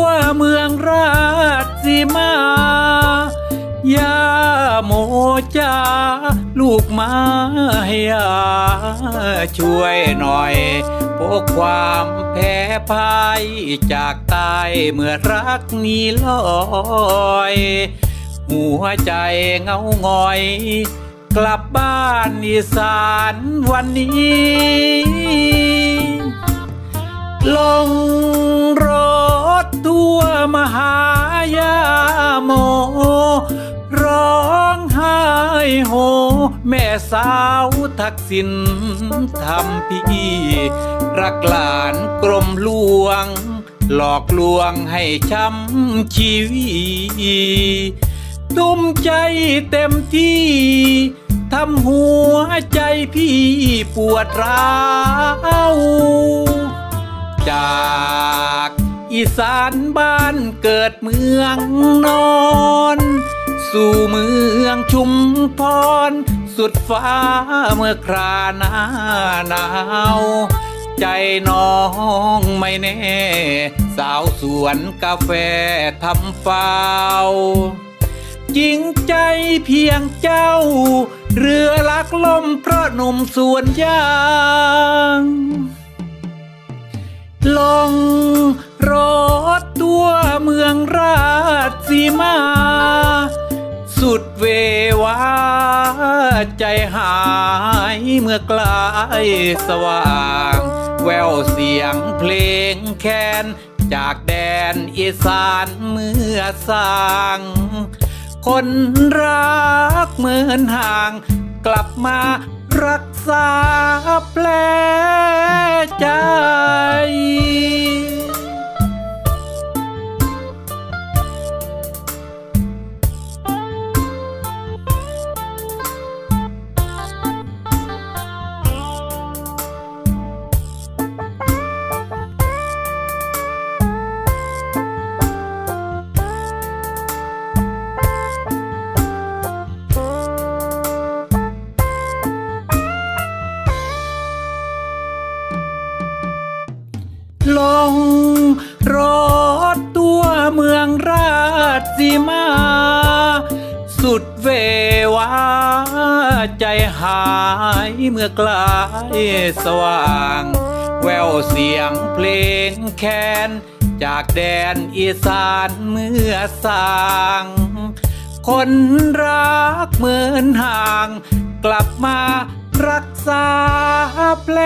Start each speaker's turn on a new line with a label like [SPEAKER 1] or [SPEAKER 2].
[SPEAKER 1] วเมืองราชสีมายาโมจาลูกมาให้ยาช่วยหน่อยพวกความแพ้พ่ายจากตายเมื่อรักนี้ลอย หัวใจเงาหงอย กลับบ้านอีสานวันนี้ ลง มหายาโม ร้องไห้โฮแม่สาวทักษิณทำพี่ รักหลานกรมหลวง หลอกลวงให้ช้ำชีวีตุ้มใจเต็มที่ทำหัวใจพี่ปวดร้าวจาก อีสานบ้านเกิดเมืองนอน สู่เมืองชุมพร สุดฟ้าเมื่อคราหน้าหนาว ใจน้องไม่แน่ สาวสวนกาแฟทำเฝ้าจริงใจเพียงเจ้า เรือลักล่มเพราะหนุ่มสวนยาง ลงรถตัวเมืองราชสีมา สุดเววาใจหายเมื่อกลายสว่าง แววเสียงเพลงแคนจากแดนอีสานเมื่อสร้าง คนรักเหมือนห่างกลับมา รักษาแผลใจ ใจหายเมื่อกลายสว่าง แววเสียงเพลงแคนจากแดนอีสานเมื่อสางคนรักเหมือนห่าง กลับมารักษาแผล